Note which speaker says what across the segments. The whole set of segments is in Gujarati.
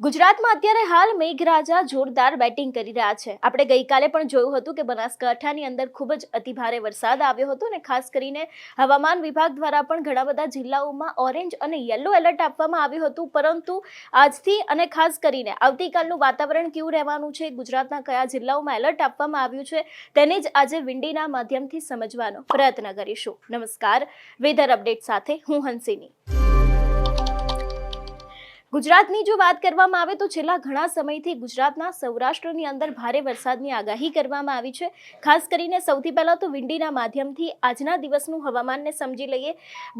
Speaker 1: ગુજરાતમાં અત્યારે હાલ મેઘરાજા જોરદાર બેટિંગ કરી રહ્યા છે. આપણે ગઈકાલે પણ જોયું હતું કે બનાસકાંઠાની અંદર ખૂબ જ અતિભારે વરસાદ આવ્યો હતો અને ખાસ કરીને હવામાન વિભાગ દ્વારા પણ ઘણા બધા જિલ્લાઓમાં ઓરેન્જ અને યલો એલર્ટ આપવામાં આવ્યું હતું. પરંતુ આજથી અને ખાસ કરીને આવતીકાલનું વાતાવરણ કેવું રહેવાનું છે? ગુજરાતના કયા જિલ્લાઓમાં એલર્ટ આપવામાં આવ્યું છે? તેને જ આજે વિંડીના માધ્યમથી સમજવાનો પ્રયત્ન કરીશું. નમસ્કાર. વેધર અપડેટ સાથે હું હંસિની. ગુજરાતની જો વાત કરવામાં આવે તો છેલ્લા ઘણા સમયથી ગુજરાતના સૌરાષ્ટ્રની અંદર ભારે વરસાદની આગાહી કરવામાં આવી છે. ખાસ કરીને સૌથી પહેલાં તો વિંડીના માધ્યમથી આજના દિવસનું હવામાનને સમજી લઈએ.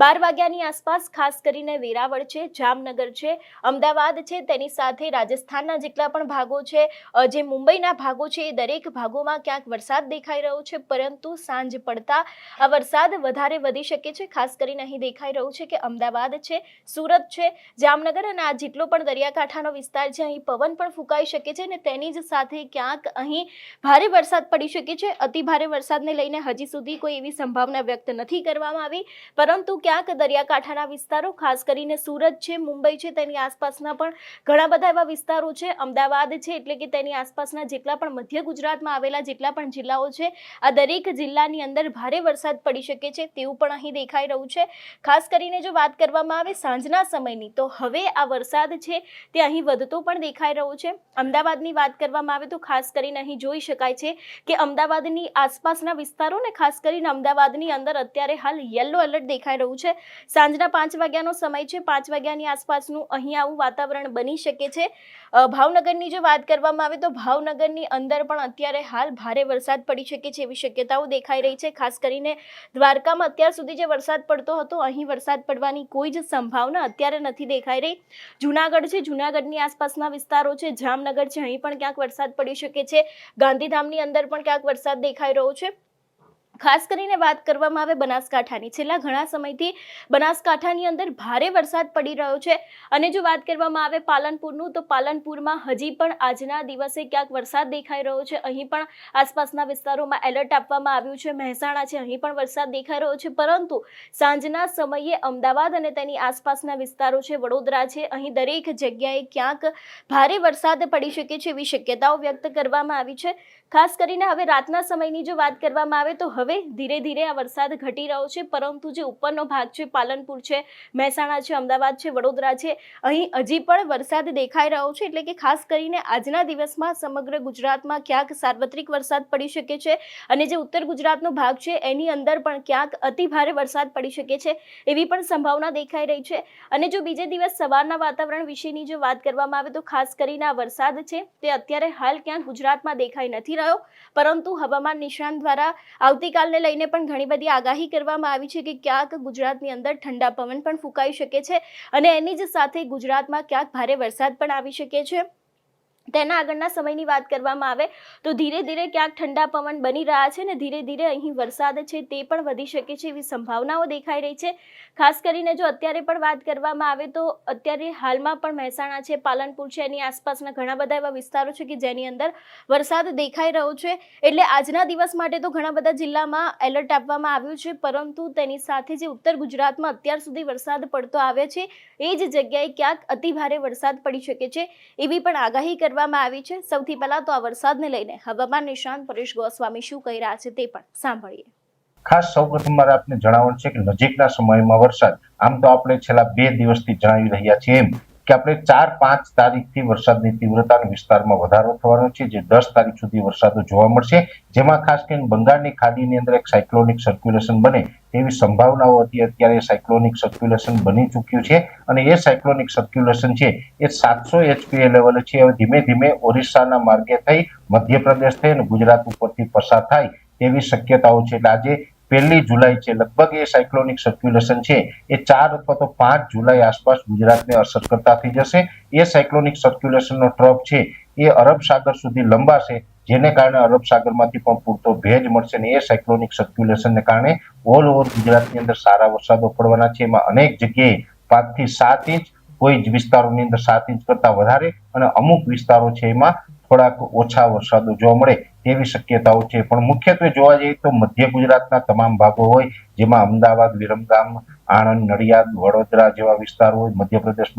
Speaker 1: બાર વાગ્યાની આસપાસ ખાસ કરીને વેરાવળ છે, જામનગર છે, અમદાવાદ છે, તેની સાથે રાજસ્થાનના જેટલા પણ ભાગો છે જે મુંબઈના ભાગો છે એ દરેક ભાગોમાં ક્યાંક વરસાદ દેખાઈ રહ્યો છે, પરંતુ સાંજ પડતા આ વરસાદ વધારે વધી શકે છે. ખાસ કરીને અહીં દેખાઈ રહ્યું છે કે અમદાવાદ છે, સુરત છે, જામનગર અને આ જેટલો પણ દરિયાકાંઠાનો વિસ્તાર છે, અહીં પવન પણ ફૂંકાઈ શકે છે અને તેની જ સાથે ક્યાંક અહીં ભારે વરસાદ પડી શકે છે. અતિ ભારે વરસાદને લઈને હજી સુધી કોઈ એવી સંભાવના વ્યક્ત નથી કરવામાં આવી. પરંતુ ક્યાંક દરિયાકાંઠાના વિસ્તારો, ખાસ કરીને સુરત છે, મુંબઈ છે, તેની આસપાસના પણ ઘણા બધા એવા વિસ્તારો છે. અમદાવાદ છે, એટલે કે તેની આસપાસના જેટલા પણ મધ્ય ગુજરાતમાં આવેલા જેટલા પણ જિલ્લાઓ છે, આ દરેક જિલ્લાની અંદર ભારે વરસાદ પડી શકે છે તેવું પણ અહીં દેખાઈ રહ્યું છે. ખાસ કરીને જો વાત કરવામાં આવે સાંજના સમયની, તો હવે આ વરસાદ છે, તે અહીં વધતો પણ દેખાઈ રહ્યો છે. અમદાવાદની વાત કરવામાં આવે તો ખાસ કરીને અહીં જોઈ શકાય છે કે અમદાવાદની આસપાસના વિસ્તારોને ખાસ કરીને અમદાવાદની અંદર અત્યારે હાલ યલો એલર્ટ દેખાઈ રહ્યું છે. સાંજના પાંચ વાગ્યાનો સમય છે, પાંચ વાગ્યાની આસપાસનું અહીં આવું વાતાવરણ બની શકે છે. ભાવનગરની જો વાત કરવામાં આવે તો ભાવનગરની અંદર પણ અત્યારે હાલ ભારે વરસાદ પડી શકે છે એવી શક્યતાઓ દેખાઈ રહી છે. ખાસ કરીને દ્વારકામાં અત્યાર સુધી જે વરસાદ પડતો હતો, અહીં વરસાદ પડવાની કોઈ જ સંભાવના અત્યારે નથી દેખાઈ રહી. જુનાગઢ છે, જુનાગઢની આસપાસના વિસ્તારો છે, જામનગર છે, અહીં પણ ક્યાંક વરસાદ પડી શકે છે. ગાંધીધામની અંદર પણ ક્યાંક વરસાદ દેખાઈ રહ્યો છે. ખાસ કરીને વાત કરવામાં આવે બનાસકાંઠાની. છેલ્લા ઘણા સમયથી બનાસકાંઠાની અંદર ભારે વરસાદ પડી રહ્યો છે. અને જો વાત કરવામાં આવે પાલનપુરનું, તો પાલનપુરમાં હજી પણ આજના દિવસે ક્યાંક વરસાદ દેખાઈ રહ્યો છે. અહીં પણ આસપાસના વિસ્તારોમાં એલર્ટ આપવામાં આવ્યું છે. મહેસાણા છે, અહીં પણ વરસાદ દેખાઈ રહ્યો છે. પરંતુ સાંજના સમયે અમદાવાદ અને તેની આસપાસના વિસ્તારો છે, વડોદરા છે, અહીં દરેક જગ્યાએ ક્યાંક ભારે વરસાદ પડી શકે છે એવી શક્યતાઓ વ્યક્ત કરવામાં આવી છે. ખાસ કરીને હવે રાતના સમયની જો વાત કરવામાં આવે તો હવે ધીરે ધીરે આ વરસાદ ઘટી રહ્યો છે. પરંતુ જે ઉપરનો ભાગ છે, પાલનપુર છે, મહેસાણા છે, અમદાવાદ છે, વડોદરા છે, અહીં હજી પણ વરસાદ દેખાઈ રહ્યો છે. એટલે કે ખાસ કરીને આજના દિવસમાં સમગ્ર ગુજરાતમાં ક્યાંક સાર્વત્રિક વરસાદ પડી શકે છે અને જે ઉત્તર ગુજરાતનો ભાગ છે, એની અંદર પણ ક્યાંક અતિભારે વરસાદ પડી શકે છે એવી પણ સંભાવના દેખાઈ રહી છે. અને જો બીજે દિવસ સવારના વાતાવરણ વિશેની જો વાત કરવામાં આવે તો ખાસ કરીને આ વરસાદ છે તે અત્યારે હાલ ક્યાંક ગુજરાતમાં દેખાઈ નથી રહ્યો. પરંતુ હવામાન નિષ્ણાંત દ્વારા આવતીકાલને લઈને પણ ઘણી બધી આગાહી કરવામાં આવી છે કે ક્યાંક ગુજરાતની અંદર ઠંડા પવન પણ ફૂંકાઈ શકે છે અને એની જ સાથે ગુજરાતમાં ક્યાંક ભારે વરસાદ પણ આવી શકે છે. તેના આગળના સમયની વાત કરવામાં આવે તો ધીરે ધીરે ક્યાંક ઠંડા પવન બની રહ્યા છે ને ધીરે ધીરે અહીં વરસાદ છે તે પણ વધી શકે છે એવી સંભાવનાઓ દેખાઈ રહી છે. ખાસ કરીને જો અત્યારે પણ વાત કરવામાં આવે તો અત્યારે હાલમાં પણ મહેસાણા છે, પાલનપુર છે, એની આસપાસના ઘણા બધા એવા વિસ્તારો છે કે જેની અંદર વરસાદ દેખાઈ રહ્યો છે. એટલે આજના દિવસ માટે તો ઘણા બધા જિલ્લામાં એલર્ટ આપવામાં આવ્યું છે, પરંતુ તેની સાથે જે ઉત્તર ગુજરાતમાં અત્યાર સુધી વરસાદ પડતો આવે છે, એ જ જગ્યાએ ક્યાંક અતિભારે વરસાદ પડી શકે છે એવી પણ આગાહી કરવામાં આવી છે. સૌથી પહેલા તો આ વરસાદને લઈને હવામાન નિષ્ણાંત પરેશ ગોસ્વામી શું કહી રહ્યા છે તે પણ સાંભળીએ.
Speaker 2: ખાસ સૌપ્રથમ મારે આપને જણાવવાનું છે કે નજીકના સમયમાં વરસાદ, આમ તો આપણે છેલ્લા બે દિવસથી જણાવી રહ્યા છીએ એમ. કે આપણે ચાર, પાંચ તારીખથી વરસાદની તીવ્રતા વિસ્તારમાં વધારો થવાનો છે, જે દસ તારીખ સુધી વરસાદો જોવા મળશે. જેમાં ખાસ કરીને બંગાળની ખાડીની અંદર એક સાયક્લોનિક સર્ક્યુલેશન બને તેવી સંભાવનાઓ હતી અત્યારે સાયક્લોનિક સર્ક્યુલેશન બની ચૂક્યું છે. અને એ સાયક્લોનિક સર્ક્યુલેશન છે એ સાતસો એચપીએ લેવલે છે. હવે ધીમે ધીમે ઓરિસ્સાના માર્ગે થઈ, મધ્યપ્રદેશ થઈ અને ગુજરાત ઉપરથી પસાર થાય તેવી શક્યતાઓ છે. એટલે આજે પહેલી જુલાઈ છે. લગભગ એ સાયક્લોનિક સર્ક્યુલેશન છે. એ ચાર અથવા તો પાંચ જુલાઈ આસપાસ ગુજરાતને અસર કરતા થઈ જશે. એ સાયક્લોનિક સર્ક્યુલેશનનો ટ્રફ છે. એ અરબ સાગર સુધી લંબાશે, જેને કારણે અરબ સાગરમાંથી પણ પૂરતો ભેજ મળશે અને એ સાયક્લોનિક સર્ક્યુલેશનને કારણે ઓલ ઓવર ગુજરાતની અંદર સારા વરસાદો પડવાના છે. એમાં અનેક જગ્યાએ પાંચથી સાત ઇંચ, કોઈ જ વિસ્તારોની અંદર સાત ઇંચ કરતા વધારે અને અમુક વિસ્તારો છે એમાં થોડાક ઓછા વરસાદો જોવા મળે. તેવી શક્યતાઓ છે. પણ મુખ્યત્વે જોવા જઈએ તો મધ્ય ગુજરાતના તમામ ભાગો હોય, જેમાં અમદાવાદ, વિરમગામ, આણંદ, નડિયાદ, વડોદરા જેવા વિસ્તારો હોય, મધ્યપ્રદેશ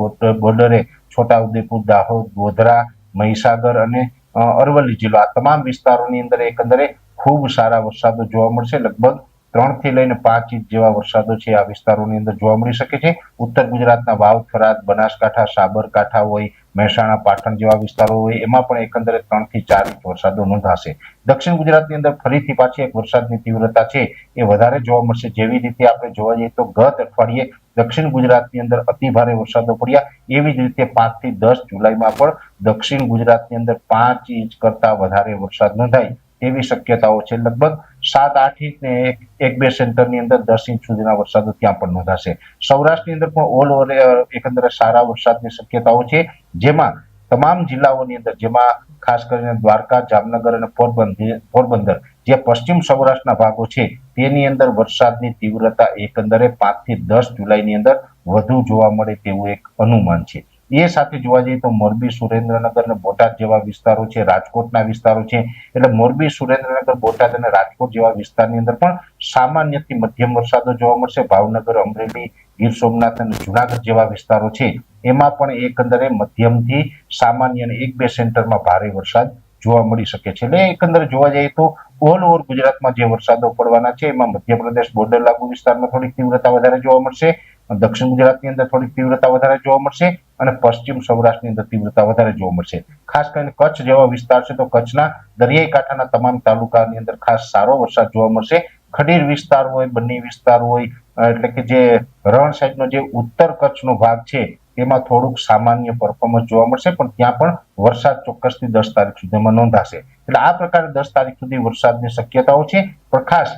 Speaker 2: બોર્ડર છોટાઉદેપુર, દાહોદ, ગોધરા, મહીસાગર અને અરવલ્લી જિલ્લો આ તમામ વિસ્તારોની અંદર એકંદરે ખૂબ સારા વરસાદો જોવા મળશે. લગભગ ત્રણથી લઈને પાંચ ઇંચ જેવા વરસાદો છે આ વિસ્તારોની અંદર જોવા મળી શકે છે. ઉત્તર ગુજરાતના વાવ થરાદ બનાસકાંઠા, સાબરકાંઠા હોય, મહેસાણા, પાટણ જેવા વિસ્તારો હોય, એમાં પણ એકંદરે ત્રણથી ચાર ઇંચ વરસાદો નોંધાશે. દક્ષિણ ગુજરાતની અંદર ફરીથી પાછી એક વરસાદની તીવ્રતા છે એ વધારે જોવા મળશે. જેવી રીતે આપણે જોવા જઈએ તો ગત અઠવાડિયે દક્ષિણ ગુજરાતની અંદર અતિ ભારે વરસાદો પડ્યા. એવી જ રીતે પાંચથી દસ જુલાઈમાં પણ દક્ષિણ ગુજરાતની અંદર પાંચ ઇંચ કરતા વધારે વરસાદ નોંધાય એવી શક્યતાઓ છે. લગભગ સાત આઠ ઇંચ ને એક એક બે સેન્ટરની અંદર દસ ઇંચ સુધીના વરસાદો ત્યાં પણ નોંધાશે. સૌરાષ્ટ્રની અંદર પણ ઓલ ઓવર એકંદરે સારા વરસાદની શક્યતાઓ છે. જેમાં તમામ જિલ્લાઓની અંદર, જેમાં ખાસ કરીને દ્વારકા, જામનગર અને પોરબંદર પોરબંદર, જે પશ્ચિમ સૌરાષ્ટ્રના ભાગો છે, તેની અંદર વરસાદની તીવ્રતા એકંદરે પાંચથી દસ જુલાઈની અંદર વધુ જોવા મળે તેવું એક અનુમાન છે. એ સાથે જોવા જઈએ તો મોરબી, સુરેન્દ્રનગર અને બોટાદ જેવા વિસ્તારો છે, રાજકોટના વિસ્તારો છે. એટલે મોરબી, સુરેન્દ્રનગર, બોટાદ અને રાજકોટ જેવા વિસ્તારની અંદર પણ સામાન્યથી મધ્યમ વરસાદો જોવા મળશે. ભાવનગર, અમરેલી, ગીર સોમનાથ અને જુનાગઢ જેવા વિસ્તારો છે. એમાં પણ એકંદરે મધ્યમથી સામાન્ય અને એક બે સેન્ટરમાં ભારે વરસાદ જોવા મળી શકે છે. એટલે એકંદરે જોવા જઈએ તો ઓલ ઓવર ગુજરાતમાં જે વરસાદો પડવાના છે, એમાં મધ્યપ્રદેશ બોર્ડર લાગુ વિસ્તારમાં થોડીક તીવ્રતા વધારે જોવા મળશે, દક્ષિણ ગુજરાતની અંદર થોડીક તીવ્રતા વધારે જોવા મળશે અને પશ્ચિમ સૌરાષ્ટ્રની અંદર તીવ્રતા વધારે જોવા મળશે. ખાસ કરીને કચ્છ જેવા વિસ્તાર છે તો કચ્છના દરિયાઈ કાંઠાના તમામ તાલુકાની અંદર ખાસ સારો વરસાદ જોવા મળશે. ખડીર વિસ્તાર હોય, બન્ની વિસ્તાર હોય એટલે કે જે રણ સાઈડનો જે ઉત્તર કચ્છનો ભાગ છે તેમાં થોડુંક સામાન્ય પરફોર્મન્સ જોવા મળશે, પણ ત્યાં પણ વરસાદ ચોક્કસથી દસ તારીખ સુધીમાં નોંધાશે. એટલે આ પ્રકારે દસ તારીખ સુધી વરસાદની શક્યતાઓ છે. પણ ખાસ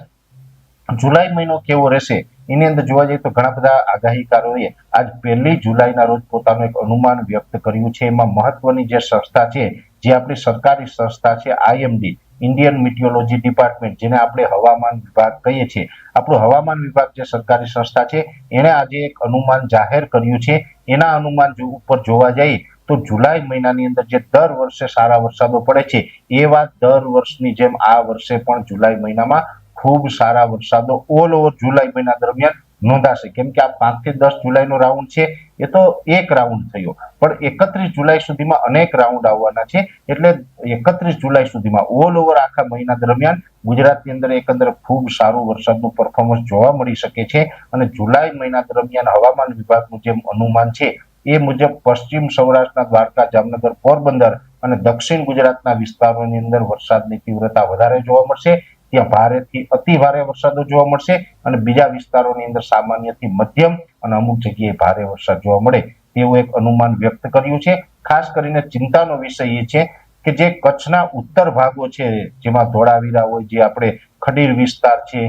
Speaker 2: જુલાઈ મહિનો કેવો રહેશે, એની અંદર જોવા જઈએ તો ઘણા બધા આગાહીકારોએ આજ પહેલી જુલાઈના રોજ પોતાનું એક અનુમાન વ્યક્ત કર્યું છે. એમાં મહત્વની જે સંસ્થા છે, જે આપણી સરકારી સંસ્થા છે આઈએમડી ઇન્ડિયન મિટિયોલોજી ડિપાર્ટમેન્ટ જેને આપણે હવામાન વિભાગ કહીએ છીએ. આપણું હવામાન વિભાગ જે સરકારી સંસ્થા છે, એણે આજે એક અનુમાન જાહેર કર્યું છે. એના અનુમાન ઉપર જોવા જઈએ, તો જુલાઈ મહિનાની અંદર જે દર વર્ષે સારા વરસાદો પડે છે, એ વાત દર વર્ષની જેમ આ વર્ષે પણ જુલાઈ મહિનામાં ખૂબ સારા વરસાદો ઓલ ઓવર જુલાઈ મહિના દરમિયાન નોંધાશે. કેમ કે આ પાંચથી દસ જુલાઈનો રાઉન્ડ છે એ તો એક રાઉન્ડ થયો. પણ એકત્રીસ જુલાઈ સુધીમાં અનેક રાઉન્ડ આવવાના છે. એટલે એકત્રીસ જુલાઈ સુધીમાં ઓલ ઓવર આખા મહિના દરમિયાન ગુજરાતની અંદર એકંદર ખૂબ સારું વરસાદનું પરફોર્મન્સ જોવા મળી શકે છે. અને જુલાઈ મહિના દરમિયાન હવામાન વિભાગનું જે અનુમાન છે, એ મુજબ પશ્ચિમ સૌરાષ્ટ્રના દ્વારકા, જામનગર, પોરબંદર અને દક્ષિણ ગુજરાતના વિસ્તારોની અંદર વરસાદની તીવ્રતા વધારે જોવા મળશે. ત્યાં ભારેથી અતિ ભારે વરસાદો જોવા મળશે અને બીજા વિસ્તારોની અંદર સામાન્યથી મધ્યમ અને અમુક જગ્યાએ ભારે વરસાદ જોવા મળે તેવું એક અનુમાન વ્યક્ત કર્યું છે. ખાસ કરીને ચિંતાનો વિષય એ છે કે જે કચ્છના ઉત્તર ભાગો છે, જેમાં ધોળાવીરા હોય, જે આપણે ખડીર વિસ્તાર છે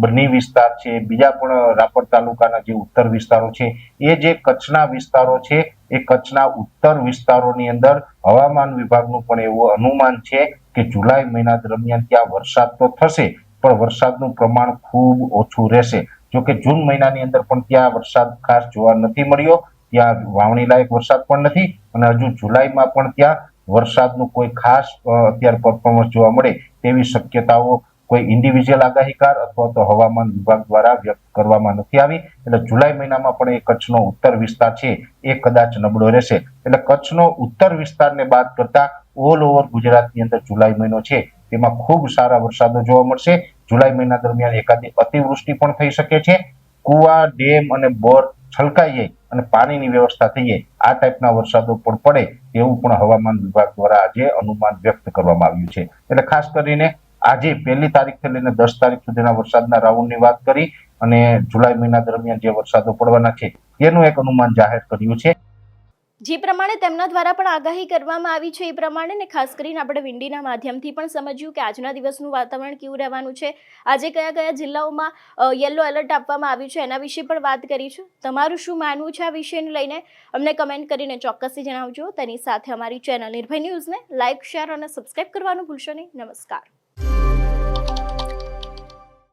Speaker 2: બની વિસ્તાર છે, બીજા પણ રાપર તાલુકાના જે ઉત્તર વિસ્તારો છે, એ જે કચ્છના વિસ્તારો છે એ કચ્છના ઉત્તર વિસ્તારોની અંદર હવામાન વિભાગનું પણ એવું અનુમાન છે કે જુલાઈ મહિના દરમિયાન ત્યાં વરસાદ તો થશે, પણ વરસાદનું પ્રમાણ ખૂબ ઓછું રહેશે. જો કે જૂન મહિનાની અંદર પણ ત્યાં વરસાદ ખાસ જોવા નથી મળ્યો, ત્યાં વાવણી લાયક વરસાદ પણ નથી અને હજુ જુલાઈમાં પણ ત્યાં વરસાદનું કોઈ ખાસ અત્યારે પરફોર્મન્સ જોવા મળે તેવી શક્યતાઓ કોઈ ઇન્ડિવિજ્યુઅલ આગાહીકાર અથવા તો હવામાન વિભાગ દ્વારા વ્યક્ત કરવામાં નથી આવી. એટલે જુલાઈ મહિનામાં પણ એ કચ્છનો ઉત્તર વિસ્તાર છે, એ કદાચ નબળો રહેશે. એટલે કચ્છનો ઉત્તર વિસ્તારને બાદ કરતા ઓલ ઓવર ગુજરાતની અંદર જુલાઈ મહિનો છે, તેમાં ખૂબ સારા વરસાદો જોવા મળશે. જુલાઈ મહિના દરમિયાન એકાદી અતિવૃષ્ટિ પણ થઈ શકે છે. કુવા, ડેમ અને બોર છલકાઈ જાય અને પાણીની વ્યવસ્થા થઈ જાય. આ ટાઈપના વરસાદો પણ પડે તેવું પણ હવામાન વિભાગ દ્વારા આજે અનુમાન વ્યક્ત કરવામાં આવ્યું છે. એટલે ખાસ કરીને આજે પહેલી તારીખથી લઈને દસ તારીખ સુધીના વરસાદના રાઉન્ડની વાત કરી અને જુલાઈ મહિના દરમિયાન જે વરસાદો પડવાના છે તેનું એક અનુમાન જાહેર કર્યું છે.
Speaker 1: જે પ્રમાણે તેમના દ્વારા પણ આગાહી કરવામાં આવી છે, એ પ્રમાણે ને ખાસ કરીને આપણે વિંડીના માધ્યમથી પણ સમજ્યું કે આજના દિવસનું વાતાવરણ કેવું રહેવાનું છે. આજે કયા કયા જિલ્લાઓમાં યલો એલર્ટ આપવામાં આવ્યું છે, એના વિશે પણ વાત કરી છે. તમારું શું માનવું છે આ વિષયને લઈને? અમને કમેન્ટ કરીને ચોક્કસથી જણાવજો. તેની સાથે અમારી ચેનલ નિર્ભય ન્યૂઝને લાઇક શેર અને સબસ્ક્રાઇબ કરવાનું ભૂલશો નહીં. નમસ્કાર.